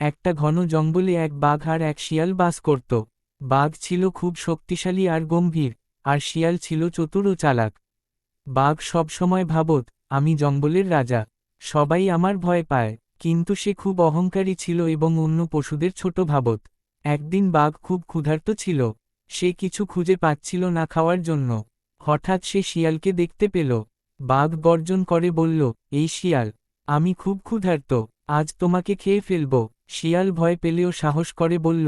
একটা ঘন জঙ্গলে এক বাঘ আর এক শিয়াল বাস করত। বাঘ ছিল খুব শক্তিশালী আর গম্ভীর, আর শিয়াল ছিল চতুর ও চালাক। বাঘ সবসময় ভাবত, আমি জঙ্গলের রাজা, সবাই আমার ভয় পায়। কিন্তু সে খুব অহংকারী ছিল এবং অন্য পশুদের ছোট ভাবত। একদিন বাঘ খুব ক্ষুধার্ত ছিল। সে কিছু খুঁজে পাচ্ছিল না খাওয়ার জন্য। হঠাৎ সে শিয়ালকে দেখতে পেল। বাঘ গর্জন করে বলল, এই শিয়াল, আমি খুব ক্ষুধার্ত, আজ তোমাকে খেয়ে ফেলব। শিয়াল ভয় পেলেও সাহস করে বলল,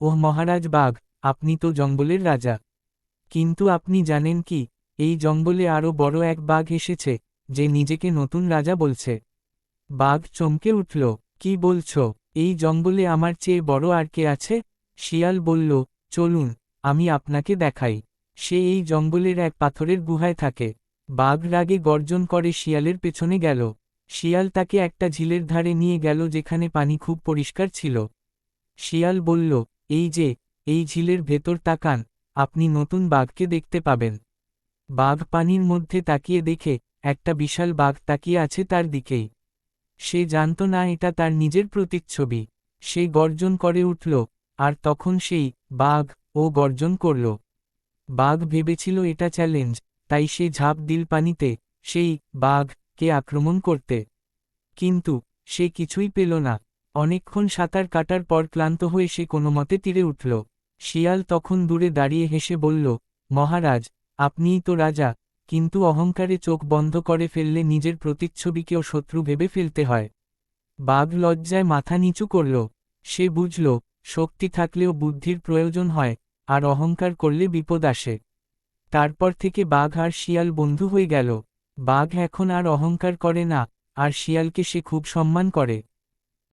ওহ মহারাজ বাঘ, আপনি তো জঙ্গলের রাজা। কিন্তু আপনি জানেন কি, এই জঙ্গলে আরও বড় এক বাঘ এসেছে, যে নিজেকে নতুন রাজা বলছে বাঘ চমকে উঠল, কি বলছ? এই জঙ্গলে আমার চেয়ে বড় আর কে আছে শিয়াল বলল, চলুন, আমি আপনাকে দেখাই সে এই জঙ্গলের এক পাথরের গুহায় থাকে। বাঘ রাগে গর্জন করে শিয়ালের পেছনে গেল। শিয়াল তাকে একটা ঝিলের ধারে নিয়ে গেল যেখানে পানি খুব পরিষ্কার ছিল। শিয়াল বলল, এই যে, এই ঝিলের ভেতর তাকান, আপনি নতুন বাঘকে দেখতে পাবেন। বাঘ পানির মধ্যে তাকিয়ে দেখে, একটা বিশাল বাঘ তাকিয়ে আছে তার দিকেই। সে জানত না এটা তার নিজের প্রতিচ্ছবি। সে গর্জন করে উঠল, আর তখন সেই বাঘ ও গর্জন করল। বাঘ ভেবেছিল এটা চ্যালেঞ্জ, তাই সে ঝাঁপ দিল পানিতে, সেই বাঘ কে আক্রমণ করতে। কিন্তু, সে কিছুই পেল না। অনেকক্ষণ সাঁতার কাটার পর ক্লান্ত হয়ে সে কোনো মতে তীরে উঠল। শিয়াল তখন দূরে দাঁড়িয়ে হেসে বলল, মহারাজ, আপনিই তো রাজা, কিন্তু অহংকারে চোখ বন্ধ করে ফেললে নিজের প্রতিচ্ছবিকেও শত্রু ভেবে ফেলতে হয় বাঘ লজ্জায় মাথা নিচু করল। সে বুঝল, শক্তি থাকলেও বুদ্ধির প্রয়োজন হয়, আর অহংকার করলে বিপদ আসে। তারপর থেকে বাঘ আর শিয়াল বন্ধু হয়ে গেল। বাঘ এখন আর অহংকার করে না আর শিয়ালকে সে খুব সম্মান করে।